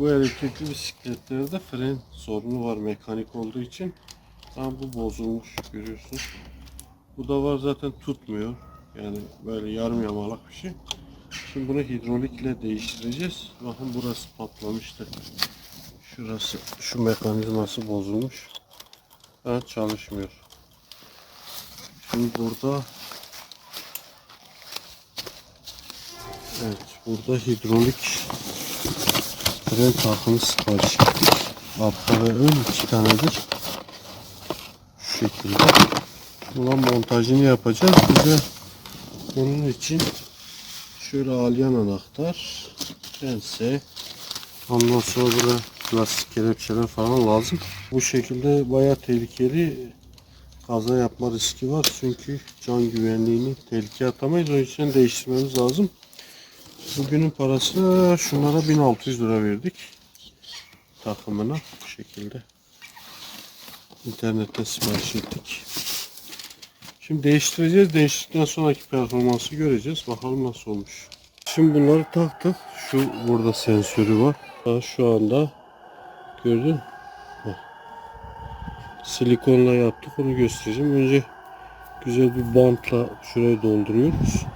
Bu elektrikli bisikletlerde fren sorunu var mekanik olduğu için. Tam bu bozulmuş görüyorsun. Bu da var zaten tutmuyor. Yani böyle yarım yamalak bir şey. Şimdi bunu hidrolikle değiştireceğiz. Bakın burası patlamıştı. Şurası, şu mekanizması bozulmuş. Ha, çalışmıyor. Şimdi burada Evet, burada hidrolik fren takımı sipariş ettik. Arka ve ön iki tanedir. Şu şekilde. Bunun montajını yapacağız. Bize bunun için şöyle alyan anahtar, pense, ondan sonra böyle plastik kelepçeler falan lazım. Bu şekilde bayağı tehlikeli kaza yapma riski var. Çünkü can güvenliğini tehlikeye atamayız. O yüzden değiştirmemiz lazım. Bugünün parası şunlara 1600 lira verdik. Takımına bu şekilde. İnternetten sipariş ettik. Şimdi değiştireceğiz. Değiştirdikten sonraki performansı göreceğiz. Bakalım nasıl olmuş. Şimdi bunları taktık. Şu burada sensörü var. Daha şu anda gördün. Bak. Silikonla yaptık. Onu göstereceğim. Önce güzel bir bantla şuraya dolduruyoruz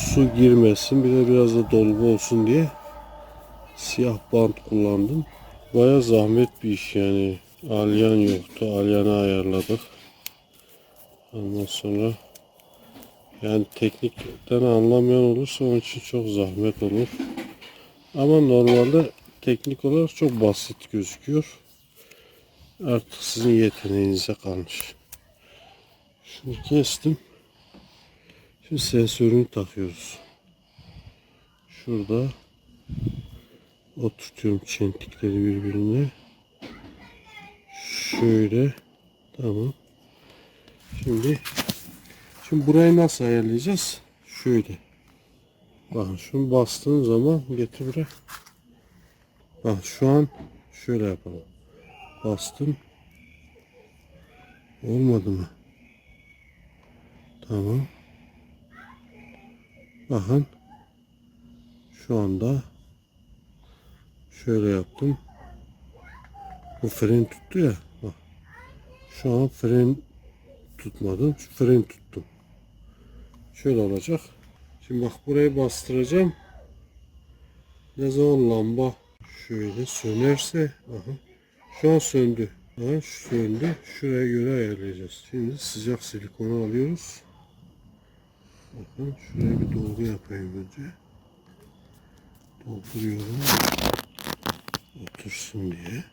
su girmesin bir de biraz da dolgu olsun diye siyah bant kullandım. Baya zahmet bir iş yani. Alyan yoktu. Alyanı ayarladık. Ondan sonra yani teknikten anlamayan olursa onun için çok zahmet olur. Ama normalde teknik olarak çok basit gözüküyor. Artık sizin yeteneğinize kalmış. Şunu kestim. Şimdi sensörünü takıyoruz. Şurada oturtuyorum çentikleri birbirine. Şöyle. Tamam. Şimdi şimdi burayı nasıl ayarlayacağız? Şöyle. Bakın şunu bastığın zaman getir buraya. Bak şu an şöyle yapalım. Bastım. Olmadı mı? Tamam. Bakın. Şu anda şöyle yaptım. Bu fren tuttu ya. Bak. Şu an fren tutmadım. Şu fren tuttum. Şöyle olacak. Şimdi bak burayı bastıracağım. Ne zaman lamba şöyle sönerse bakın. Şu an söndü. Ha, söndü. Şuraya göre ayarlayacağız. Şimdi sıcak silikonu alıyoruz. Bakın şuraya bir dolgu yapayım önce. Dolduruyorum. Otursun diye.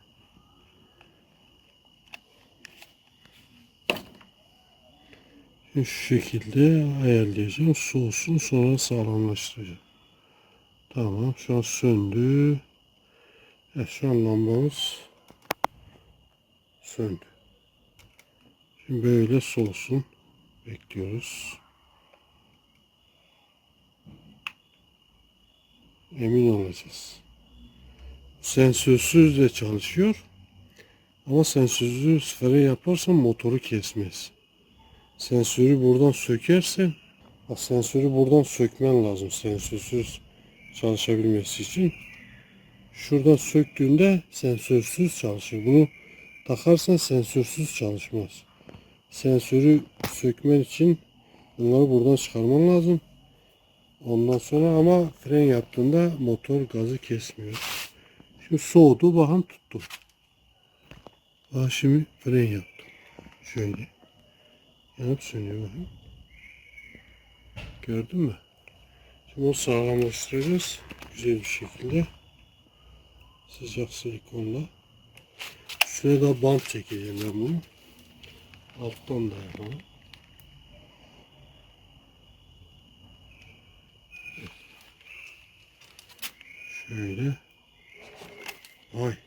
Şimdi şu şekilde ayarlayacağım. Soğusun sonra sağlamlaştıracağım. Tamam şu an söndü. Evet, şu an lambamız söndü. Şimdi böyle soğusun. Bekliyoruz. Emin olacağız. Sensörsüz de çalışıyor. Ama sensörsüz fren yaparsan motoru kesmez. Sensörü buradan sökersen bak sensörü buradan sökmen lazım sensörsüz çalışabilmesi için. Şuradan söktüğünde sensörsüz çalışır. Bunu takarsan sensörsüz çalışmaz. Sensörü sökmen için bunları buradan çıkarman lazım. Ondan sonra ama fren yaptığında motor gazı kesmiyor. Şimdi soğudu bakın tuttum. Bak şimdi fren yaptım. Şöyle. Yanıp sönüyor bakın. Gördün mü? Şimdi onu sağlamlaştıracağız. Güzel bir şekilde. Sıcak silikonla. Üstüne de bant çekeceğim ben bunu. Alttan da yapalım. Şöyle. Ay.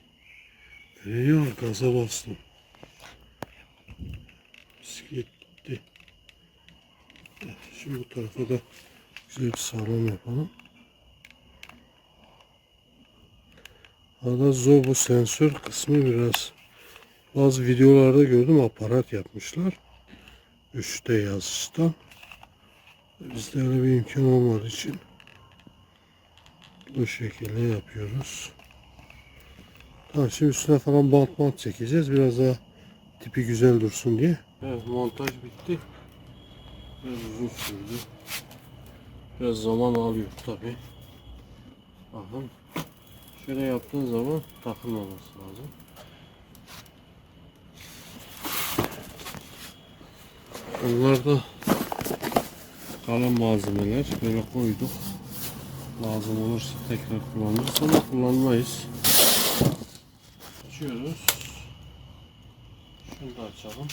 Var? Gaza bastım. Bisiklet gitti. Şimdi bu tarafa da güzel bir sağlam yapalım. Arada zor bu sensör kısmı biraz bazı videolarda gördüm aparat yapmışlar. 3D yazıştan. Bizde öyle bir imkan olmadığı için bu şekilde yapıyoruz. Tamam şimdi üstüne falan bant bant çekeceğiz. Biraz daha tipi güzel dursun diye. Evet montaj bitti. Biraz uzun sürdü. Biraz zaman alıyor tabi. Bakın. Şöyle yaptığın zaman takılmaması lazım. Onlar da kalan malzemeler böyle koyduk. Lazım olursa tekrar kullanırız ama kullanmayız. Açıyoruz. Şunu da açalım.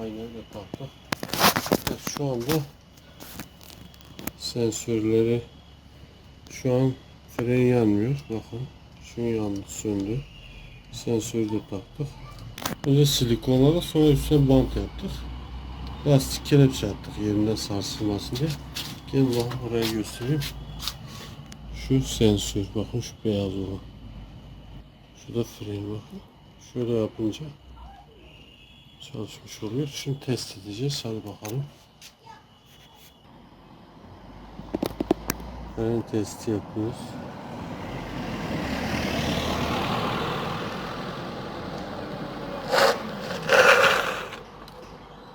Aynen öyle tahta. Evet, şu anda sensörleri şu an fren yanmıyor. Bakın. Şu yandı söndü. Sensörü de taktık. Önce silikonlara sonra üstüne bant yaptık. Lastik kelepçe attık yerinden sarsılmasın diye. Gelin bakın oraya göstereyim. Şu sensör bakın şu beyaz olan. Şu da fren bakın. Şöyle yapınca çalışmış oluyor. Şimdi test edeceğiz. Hadi bakalım. Fren testi yapıyoruz.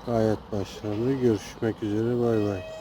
Gayet başarılı. Görüşmek üzere. Bay bay.